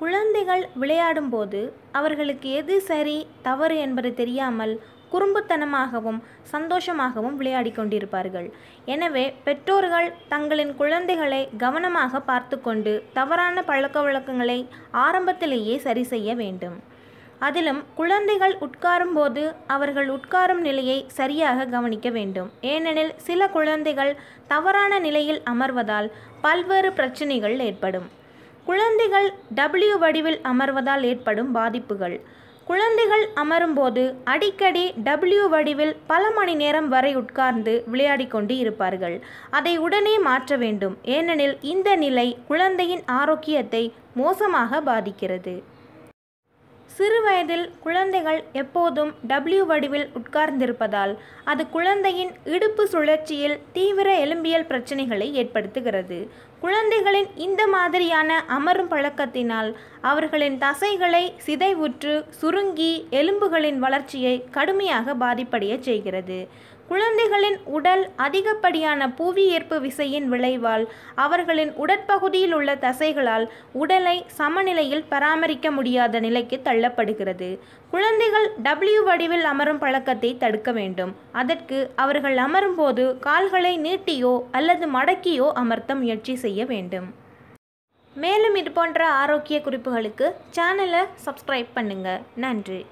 குழந்தைகள் விளையாடும்போது அவர்களுக்கு எது சரி தவறு என்பது தெரியாமல் குறும்புத்தனமாகவும் சந்தோஷமாகவும் விளையாடி கொண்டிருப்பார்கள். எனவே பெற்றோர்கள் தங்களின் குழந்தைகளை கவனமாக பார்த்து கொண்டு தவறான பழக்க வழக்கங்களை ஆரம்பத்திலேயே சரி செய்ய வேண்டும். அதிலும் குழந்தைகள் உட்காரும்போது அவர்கள் உட்காரும் நிலையை சரியாக கவனிக்க வேண்டும். ஏனெனில் சில குழந்தைகள் தவறான நிலையில் அமர்வதால் பல்வேறு பிரச்சனைகள் ஏற்படும். குழந்தைகள் டபிள்யூ வடிவில் அமர்வதால் ஏற்படும் பாதிப்புகள். குழந்தைகள் அமரும்போது அடிக்கடி டபிள்யூ வடிவில் பல மணி நேரம் வரை உட்கார்ந்து விளையாடி கொண்டு இருப்பார்கள். அதை உடனே மாற்ற வேண்டும். ஏனெனில் இந்த நிலை குழந்தையின் ஆரோக்கியத்தை மோசமாக பாதிக்கிறது. சிறு வயதில் குழந்தைகள் எப்போதும் டபிள்யூ வடிவில் உட்கார்ந்திருப்பதால் அது குழந்தையின் இடுப்பு சுழற்சியில் தீவிர எலும்பியல் பிரச்சனைகளை ஏற்படுத்துகிறது. குழந்தைகளின் இந்த மாதிரியான அமரும் பழக்கத்தினால் அவர்களின் தசைகளை சிதைவுற்று சுருங்கி எலும்புகளின் வளர்ச்சியை கடுமையாக பாதிப்படைய செய்கிறது. குழந்தைகளின் உடல் அதிகப்படியான புவியீர்ப்பு விசையின் விளைவால் அவர்களின் உடற்பகுதியில் உள்ள தசைகளால் உடலை சமநிலையில் பராமரிக்க முடியாத நிலைக்கு தள்ளப்படுகிறது. குழந்தைகள் டபிள்யூ வடிவில் அமரும் பழக்கத்தை தடுக்க வேண்டும். அதற்கு அவர்கள் அமரும்போது கால்களை நீட்டியோ அல்லது மடக்கியோ அமர்த்த முயற்சி செய்ய வேண்டும். மேலும் இது போன்ற ஆரோக்கிய குறிப்புகளுக்கு சேனலை சப்ஸ்கிரைப் பண்ணுங்கள் நன்றி.